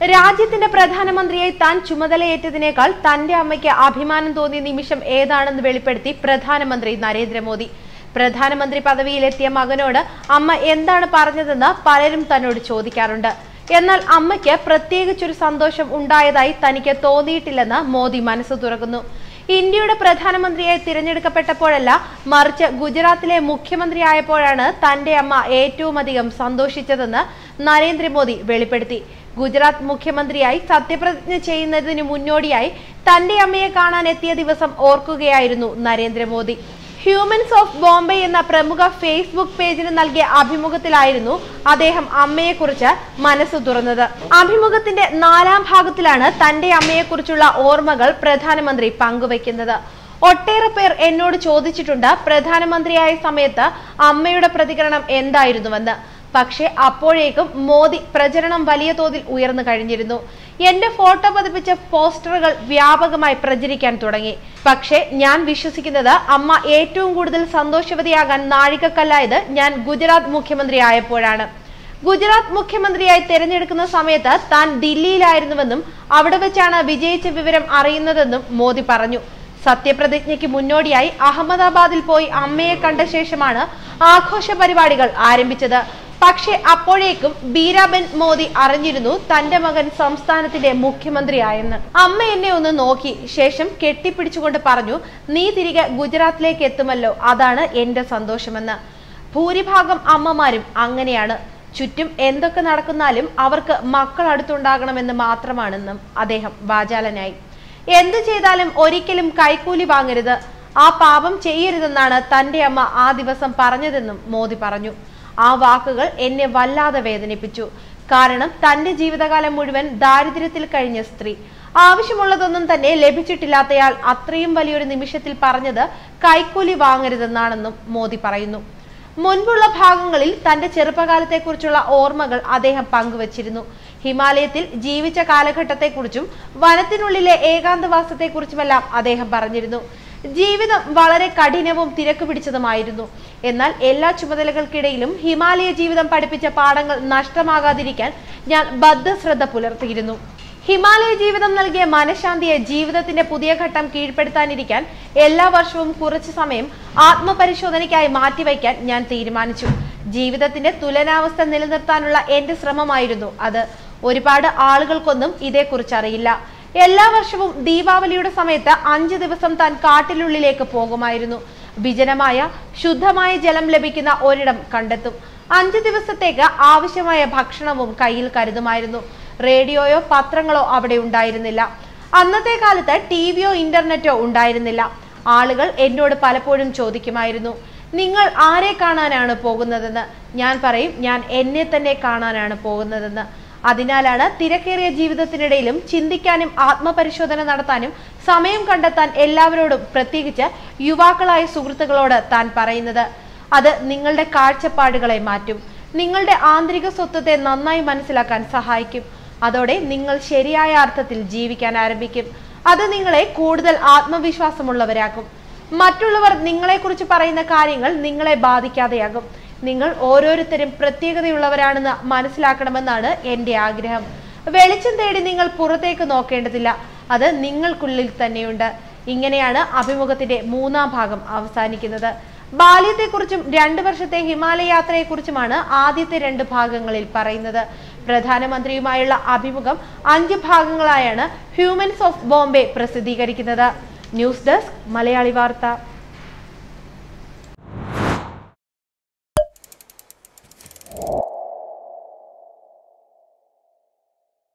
രാജ്യത്തിന്റെ പ്രധാനമന്ത്രിയായി താൻ ചുമതലയേറ്റതിനേക്കാൾ തന്റെ അമ്മയ്ക്ക് അഭിമാനം തോന്നിയ നിമിഷം ഏതാണെന്ന് വെളിപ്പെടുത്തി പ്രധാനമന്ത്രി നരേന്ദ്രമോദി. പ്രധാനമന്ത്രി പദവിയിലെത്തിയ മകനോട് അമ്മ എന്താണ് പറഞ്ഞതെന്ന് പലരും തന്നോട് ചോദിക്കാറുണ്ട്. എന്നാൽ അമ്മയ്ക്ക് പ്രത്യേകിച്ചൊരു സന്തോഷം ഉണ്ടായതായി തനിക്ക് തോന്നിയിട്ടില്ലെന്ന് മോദി മനസ്സ് തുറക്കുന്നു. ഇന്ത്യയുടെ പ്രധാനമന്ത്രിയായി തിരഞ്ഞെടുക്കപ്പെട്ടപ്പോഴല്ല മറിച്ച് ഗുജറാത്തിലെ മുഖ്യമന്ത്രിയായപ്പോഴാണ് തന്റെ അമ്മ ഏറ്റവും അധികം സന്തോഷിച്ചതെന്ന് നരേന്ദ്രമോദി വെളിപ്പെടുത്തി. ഗുജറാത്ത് മുഖ്യമന്ത്രിയായി സത്യപ്രതിജ്ഞ ചെയ്യുന്നതിന് മുന്നോടിയായി തന്റെ അമ്മയെ കാണാൻ എത്തിയ ദിവസം ഓർക്കുകയായിരുന്നു നരേന്ദ്രമോദി. ഹ്യൂമൻസ് ഓഫ് ബോംബെ എന്ന പ്രമുഖ ഫേസ്ബുക്ക് പേജിന് നൽകിയ അഭിമുഖത്തിലായിരുന്നു അദ്ദേഹം അമ്മയെക്കുറിച്ച് മനസ്സ് തുറന്നത്. അഭിമുഖത്തിന്റെ നാലാം ഭാഗത്തിലാണ് തന്റെ അമ്മയെക്കുറിച്ചുള്ള ഓർമ്മകൾ പ്രധാനമന്ത്രി പങ്കുവയ്ക്കുന്നത്. ഒട്ടേറെ പേർ എന്നോട് ചോദിച്ചിട്ടുണ്ട് പ്രധാനമന്ത്രിയായ സമയത്ത് അമ്മയുടെ പ്രതികരണം എന്തായിരുന്നുവെന്ന്. പക്ഷേ അപ്പോഴേക്കും മോദി പ്രചരണം വലിയ തോതിൽ ഉയർന്നു കഴിഞ്ഞിരുന്നു. എന്റെ ഫോട്ടോ പതിപ്പിച്ച പോസ്റ്ററുകൾ വ്യാപകമായി പ്രചരിക്കാൻ തുടങ്ങി. പക്ഷേ ഞാൻ വിശ്വസിക്കുന്നത് അമ്മ ഏറ്റവും കൂടുതൽ സന്തോഷവതിയാകാൻ നാഴികക്കല്ലായത് ഞാൻ ഗുജറാത്ത് മുഖ്യമന്ത്രി ആയപ്പോഴാണ്. ഗുജറാത്ത് മുഖ്യമന്ത്രിയായി തെരഞ്ഞെടുക്കുന്ന സമയത്ത് താൻ ദില്ലിയിലായിരുന്നുവെന്നും അവിടെ വെച്ചാണ് വിജയിച്ച വിവരം അറിയുന്നതെന്നും മോദി പറഞ്ഞു. സത്യപ്രതിജ്ഞയ്ക്ക് മുന്നോടിയായി അഹമ്മദാബാദിൽ പോയി അമ്മയെ കണ്ട ശേഷമാണ് ആഘോഷ പരിപാടികൾ ആരംഭിച്ചത്. പക്ഷേ അപ്പോഴേക്കും ബീരാബൻ മോദി അറിഞ്ഞിരുന്നു തന്റെ മകൻ സംസ്ഥാനത്തിന്റെ മുഖ്യമന്ത്രിയായെന്ന്. അമ്മ എന്നെ ഒന്ന് നോക്കി ശേഷം കെട്ടിപ്പിടിച്ചുകൊണ്ട് പറഞ്ഞു നീ തിരികെ ഗുജറാത്തിലേക്ക് എത്തുമല്ലോ അതാണ് എന്റെ സന്തോഷമെന്ന്. ഭൂരിഭാഗം അമ്മമാരും അങ്ങനെയാണ്. ചുറ്റും എന്തൊക്കെ നടക്കുന്നാലും അവർക്ക് മക്കൾ അടുത്തുണ്ടാകണമെന്ന് മാത്രമാണെന്നും അദ്ദേഹം വാചാലനായി. എന്തു ചെയ്താലും ഒരിക്കലും കൈക്കൂലി വാങ്ങരുത്. ആ പാപം ചെയ്യരുതെന്നാണ് തന്റെ അമ്മ ആ ദിവസം പറഞ്ഞതെന്നും മോദി പറഞ്ഞു. ആ വാക്കുകൾ എന്നെ വല്ലാതെ വേദനിപ്പിച്ചു. കാരണം തന്റെ ജീവിതകാലം മുഴുവൻ ദാരിദ്ര്യത്തിൽ കഴിഞ്ഞ സ്ത്രീ. ആവശ്യമുള്ളതൊന്നും തന്നെ ലഭിച്ചിട്ടില്ലാത്തയാൾ അത്രയും വലിയൊരു നിമിഷത്തിൽ പറഞ്ഞത് കൈക്കൂലി വാങ്ങരുതെന്നാണെന്നും മോദി പറയുന്നു. മുൻപുള്ള ഭാഗങ്ങളിൽ തന്റെ ചെറുപ്പകാലത്തെക്കുറിച്ചുള്ള ഓർമ്മകൾ അദ്ദേഹം പങ്കുവച്ചിരുന്നു. ഹിമാലയത്തിൽ ജീവിച്ച കാലഘട്ടത്തെക്കുറിച്ചും വനത്തിനുള്ളിലെ ഏകാന്തവാസത്തെക്കുറിച്ചുമെല്ലാം അദ്ദേഹം പറഞ്ഞിരുന്നു. ജീവിതം വളരെ കഠിനവും തിരക്ക് പിടിച്ചതുമായിരുന്നു. എന്നാൽ എല്ലാ ചുമതലകൾക്കിടയിലും ഹിമാലയ ജീവിതം പഠിപ്പിച്ച പാഠങ്ങൾ നഷ്ടമാകാതിരിക്കാൻ ഞാൻ ബദ്ധശ്രദ്ധ പുലർത്തിയിരുന്നു. ഹിമാലയ ജീവിതം നൽകിയ മനഃശാന്തിയെ ജീവിതത്തിന്റെ പുതിയ ഘട്ടം കീഴ്പ്പെടുത്താനിരിക്കാൻ എല്ലാ വർഷവും കുറച്ചു സമയം ആത്മപരിശോധനയ്ക്കായി മാറ്റിവെക്കാൻ ഞാൻ തീരുമാനിച്ചു. ജീവിതത്തിന്റെ തുലനാവസ്ഥ നിലനിർത്താനുള്ള എന്റെ ശ്രമമായിരുന്നു. അത് ഒരുപാട് ആളുകൾക്കൊന്നും ഇതേക്കുറിച്ച് അറിയില്ല. എല്ലാ വർഷവും ദീപാവലിയുടെ സമയത്ത് അഞ്ച് ദിവസം താൻ കാട്ടിലുള്ളിലേക്ക് പോകുമായിരുന്നു. വിജനമായ ശുദ്ധമായ ജലം ലഭിക്കുന്ന ഒരിടം കണ്ടെത്തും. അഞ്ച് ദിവസത്തേക്ക് ആവശ്യമായ ഭക്ഷണവും കയ്യിൽ കരുതുമായിരുന്നു. റേഡിയോയോ പത്രങ്ങളോ അവിടെ ഉണ്ടായിരുന്നില്ല. അന്നത്തെ കാലത്ത് ടി വിയോ ഇന്റർനെറ്റോ ഉണ്ടായിരുന്നില്ല. ആളുകൾ എന്നോട് പലപ്പോഴും ചോദിക്കുമായിരുന്നു നിങ്ങൾ ആരെ കാണാനാണ് പോകുന്നതെന്ന്? ഞാൻ പറയും ഞാൻ എന്നെ തന്നെ കാണാനാണ് പോകുന്നതെന്ന്. അതിനാലാണ് തിരക്കേറിയ ജീവിതത്തിനിടയിലും ചിന്തിക്കാനും ആത്മപരിശോധന നടത്താനും സമയം കണ്ടെത്താൻ എല്ലാവരോടും പ്രത്യേകിച്ച് യുവാക്കളായ സുഹൃത്തുക്കളോട് താൻ പറയുന്നത്. അത് നിങ്ങളുടെ കാഴ്ചപ്പാടുകളെ മാറ്റും. നിങ്ങളുടെ ആന്തരിക സ്വത്വത്തെ നന്നായി മനസ്സിലാക്കാൻ സഹായിക്കും. അതോടെ നിങ്ങൾ ശരിയായ അർത്ഥത്തിൽ ജീവിക്കാൻ ആരംഭിക്കും. അത് നിങ്ങളെ കൂടുതൽ ആത്മവിശ്വാസമുള്ളവരാക്കും. മറ്റുള്ളവർ നിങ്ങളെക്കുറിച്ച് പറയുന്ന കാര്യങ്ങൾ നിങ്ങളെ ബാധിക്കാതെയാകും. നിങ്ങൾ ഓരോരുത്തരും പ്രത്യേകതയുള്ളവരാണെന്ന് മനസ്സിലാക്കണമെന്നാണ് എന്റെ ആഗ്രഹം. വെളിച്ചം തേടി നിങ്ങൾ പുറത്തേക്ക് നോക്കേണ്ടതില്ല. അത് നിങ്ങൾക്കുള്ളിൽ തന്നെയുണ്ട്. ഇങ്ങനെയാണ് അഭിമുഖത്തിന്റെ മൂന്നാം ഭാഗം അവസാനിക്കുന്നത്. ബാല്യത്തെക്കുറിച്ചും രണ്ടു വർഷത്തെ ഹിമാലയ യാത്രയെക്കുറിച്ചുമാണ് ആദ്യത്തെ രണ്ട് ഭാഗങ്ങളിൽ പറയുന്നത്. പ്രധാനമന്ത്രിയുമായുള്ള അഭിമുഖം അഞ്ച് ഭാഗങ്ങളായാണ് ഹ്യൂമൻസ് ഓഫ് ബോംബെ പ്രസിദ്ധീകരിക്കുന്നത്. ന്യൂസ് ഡെസ്ക് മലയാളി വാർത്ത.